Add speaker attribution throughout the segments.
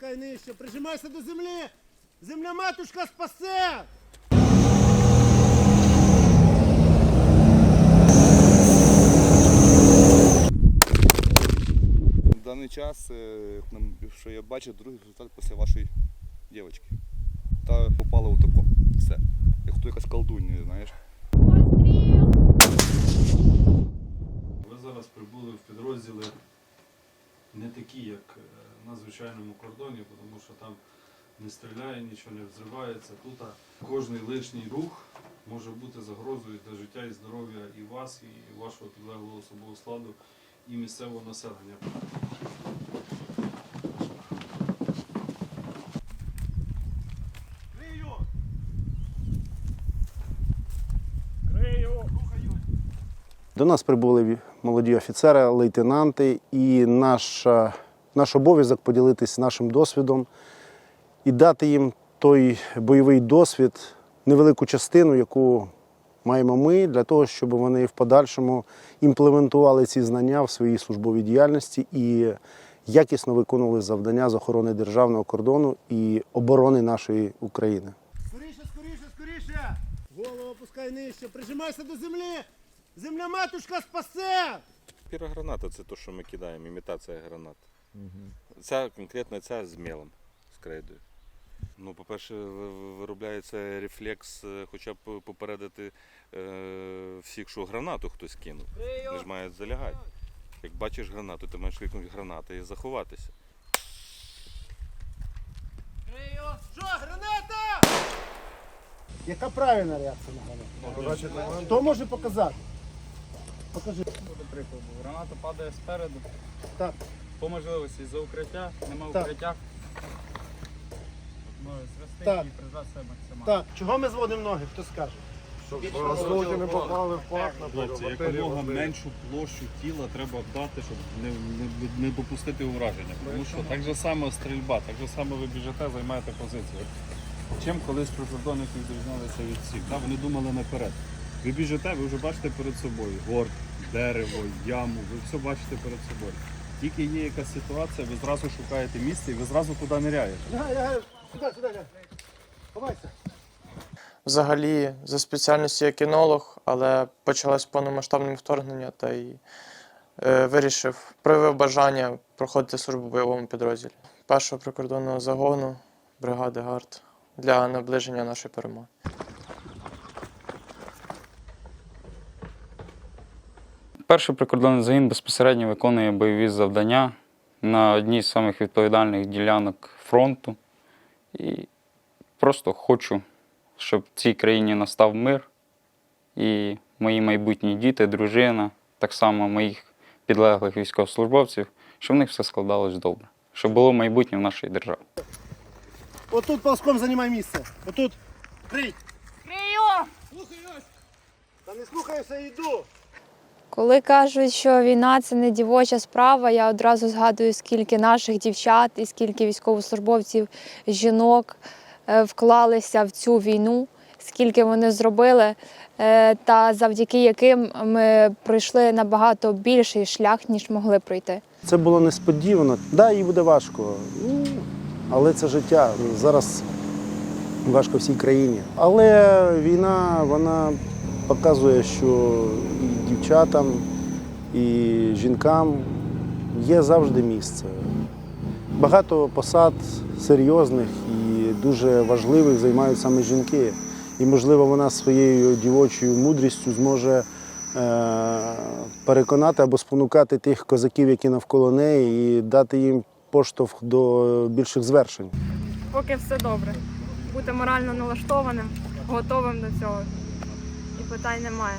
Speaker 1: опускай нижче, прижимайся до землі. Земля матушка спасе.
Speaker 2: В даний час, е, що я бачу, другий результат після вашої дівчинки. Та попала у тако. Все. Як хто якась колдунья, знаєш.
Speaker 3: Ви зараз прибули в підрозділи не такі, як е, на звичайному кордоні, тому що там не стріляє, нічого не взривається. Тут а, кожний лишній рух може бути загрозою для життя і здоров'я і вас, і вашого підлеглого особового складу, і місцевого населення.
Speaker 4: До нас прибули молоді офіцери, лейтенанти, і наш, е, наш обов'язок поділитися нашим досвідом і дати їм той бойовий досвід, невелику частину, яку маємо ми, для того, щоб вони в подальшому імплементували ці знання в своїй службовій діяльності і якісно виконували завдання з охорони державного кордону і оборони нашої України.
Speaker 1: Скоріше, скоріше, скоріше. Голову опускай нижче, прижимайся до землі. Земля матушка спасе.
Speaker 5: Пірограната це те, що ми кидаємо, імітація гранат. Ця конкретно ця з мелом, з крейдою. Ну, по-перше, ви- ви- виробляється рефлекс, е, хоча б попередити е, всіх, що гранату хтось кинув. Вони ж мають залягати. Як бачиш гранату, ти маєш крикнути граната і заховатися.
Speaker 1: Що, граната? Яка правильна реакція на гранату? Хто може показати? Покажи.
Speaker 6: Буде. Граната падає спереду.
Speaker 1: Так.
Speaker 6: По можливості за укриття, нема
Speaker 1: Так.
Speaker 6: укриття. Може зрости
Speaker 1: Так.
Speaker 6: і прижати себе максимально.
Speaker 1: Так, чого ми зводимо ноги? Хто скаже?
Speaker 3: Розлоги не попали в пах, Хлопці, якомога меншу площу тіла треба дати, щоб не, не, не допустити ураження. Тому що так же само стрільба, так же само ви біжите, займаєте позицію. Чим колись прикордонники відрізнялися від всіх? Да? Вони думали наперед. Ви біжите, ви вже бачите перед собою горд, дерево, яму, ви все бачите перед собою. Тільки є якась ситуація, ви зразу шукаєте місце і ви зразу туди ниряєте.
Speaker 1: Лягай, лягай, сюди, сюди, лягай. Ховайся.
Speaker 7: Взагалі за спеціальністю я кінолог, але почалось повномасштабне вторгнення та й е, вирішив, проявив бажання проходити службу в бойовому підрозділі першого прикордонного загону бригади ГАРД для наближення нашої перемоги.
Speaker 6: Перший прикордонний загін безпосередньо виконує бойові завдання на одній з самих відповідальних ділянок фронту. І просто хочу, щоб в цій країні настав мир. І мої майбутні діти, дружина, так само моїх підлеглих військовослужбовців, щоб в них все складалось добре, щоб було майбутнє в нашій державі.
Speaker 1: Отут ползком займай місце. Отут. Крий. Крию! Слухаюсь! Та не слухаюся, йду.
Speaker 8: Коли кажуть, що війна це не дівоча справа, я одразу згадую, скільки наших дівчат і скільки військовослужбовців, жінок е, вклалися в цю війну, скільки вони зробили, е, та завдяки яким ми пройшли набагато більший шлях, ніж могли пройти.
Speaker 4: Це було несподівано. Так, да, їй буде важко, ну, але це життя. Зараз важко всій країні. Але війна вона показує, що дівчатам, і жінкам є завжди місце. Багато посад серйозних і дуже важливих займають саме жінки. І, можливо, вона своєю дівочою мудрістю зможе е, переконати або спонукати тих козаків, які навколо неї, і дати їм поштовх до більших звершень.
Speaker 9: поки все добре. Бути морально налаштованим, готовим до цього. І питань немає.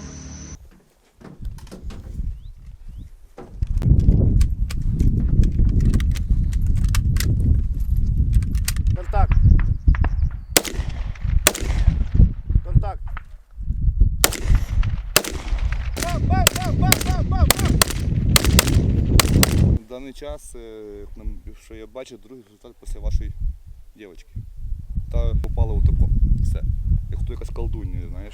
Speaker 2: В час, е, що я бачу, другий результат після вашої дівчинки. Та попала у тако. Все. Як хто якась колдунья, знаєш.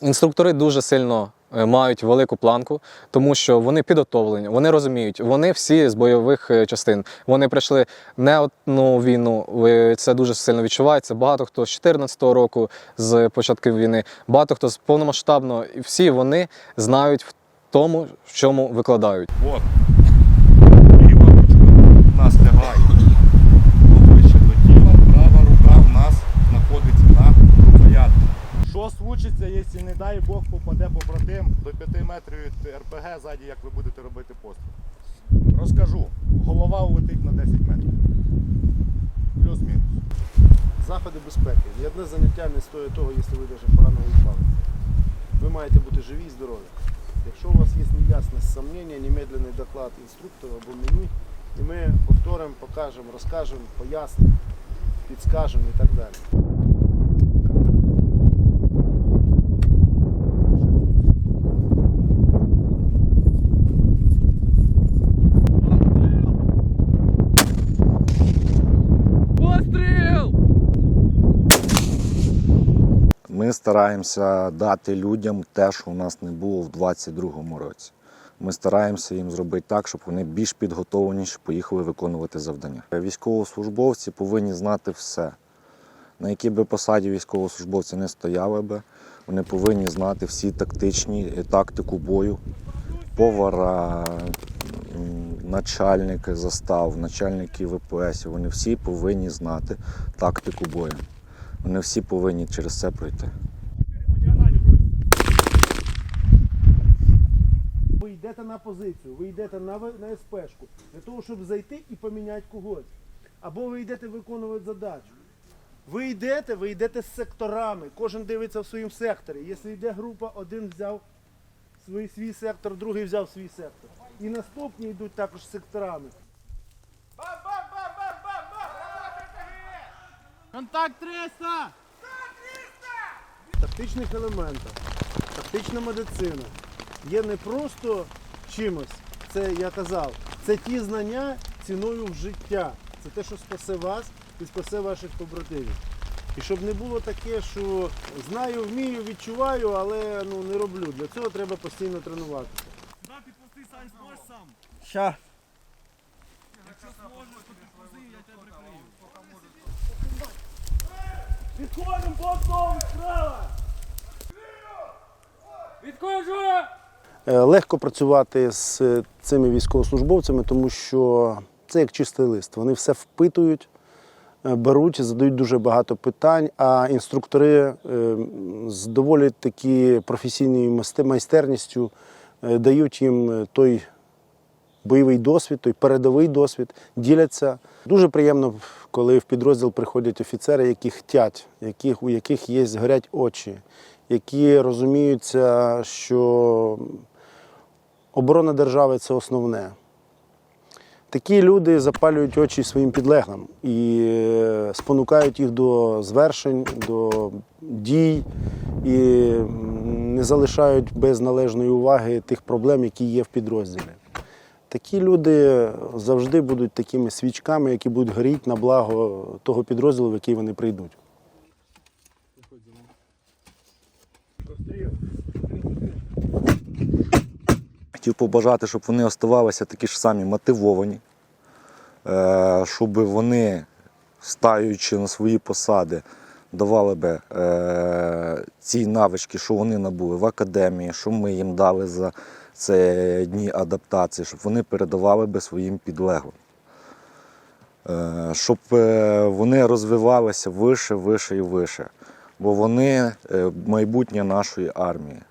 Speaker 10: Інструктори дуже сильно е, мають велику планку, тому що вони підготовлені, вони розуміють, вони всі з бойових е, частин. Вони прийшли не одну війну. Це дуже сильно відчувається. Багато хто з 14-го року, з початку війни, багато хто з повномасштабного, і всі вони знають тому, в чому викладають.
Speaker 2: От. Ліва ручка в нас лягає ближче до тіла, права рука в нас знаходиться на рукоятці. Що случиться, якщо, не дай Бог, попаде побратим до 5 метрів від РПГ ззаді, як ви будете робити постріл? Розкажу. Голова улетить на 10 метрів. Плюс-мінус.
Speaker 4: Заходи безпеки. Ні одне заняття не стоїть того, якщо ви даже порано відпали. Ви маєте бути живі і здорові. Якщо у вас є неясність, сомнення, немедлений доклад інструктору або мені, і ми повторимо, покажемо, розкажемо, пояснимо, підскажемо і так далі.
Speaker 11: Ми стараємося дати людям те, що у нас не було в 2022 році. Ми стараємося їм зробити так, щоб вони більш підготовленіші поїхали виконувати завдання. Військовослужбовці повинні знати все. На якій би посаді військовослужбовці не стояли би, вони повинні знати всі тактичні е, тактику бою, повара, начальники застав, начальники ВПС. Вони всі повинні знати тактику бою. Вони всі повинні через це пройти.
Speaker 4: Ви йдете на позицію, ви йдете на, на СПшку для того, щоб зайти і поміняти когось. Або ви йдете виконувати задачу. Ви йдете, ви йдете з секторами, кожен дивиться в своєму секторі. Якщо йде група, один взяв свій, свій сектор, другий взяв свій сектор. І наступні йдуть також секторами.
Speaker 1: Контакт 300!
Speaker 4: тактичних елементах, тактична медицина є не просто чимось, це я казав, це ті знання ціною в життя. Це те, що спасе вас і спасе ваших побратимів. І щоб не було таке, що знаю, вмію, відчуваю, але ну, не роблю. Для цього треба постійно тренуватися.
Speaker 1: Ща. Підходимо по одному справа!
Speaker 4: Е, Легко працювати з е, цими військовослужбовцями, тому що це як чистий лист. Вони все впитують, е, беруть, задають дуже багато питань, а інструктори з доволі таки професійною майстерністю дають їм той бойовий досвід, той передовий досвід, діляться. Дуже приємно, коли в підрозділ приходять офіцери, які хтять, яких, у яких є горять очі, які розуміються, що оборона держави це основне. Такі люди запалюють очі своїм підлеглим і е, спонукають їх до звершень, до дій і не залишають без належної уваги тих проблем, які є в підрозділі. Такі люди завжди будуть такими свічками, які будуть горіти на благо того підрозділу, в який вони прийдуть.
Speaker 11: Хотів побажати, щоб вони оставалися такі ж самі мотивовані, е, щоб вони, стаючи на свої посади, давали би е, ці навички, що вони набули в академії, що ми їм дали за ці дні адаптації, щоб вони передавали би своїм підлеглим. Е, Щоб е, вони розвивалися вище, вище і вище. Бо вони е, майбутнє нашої армії.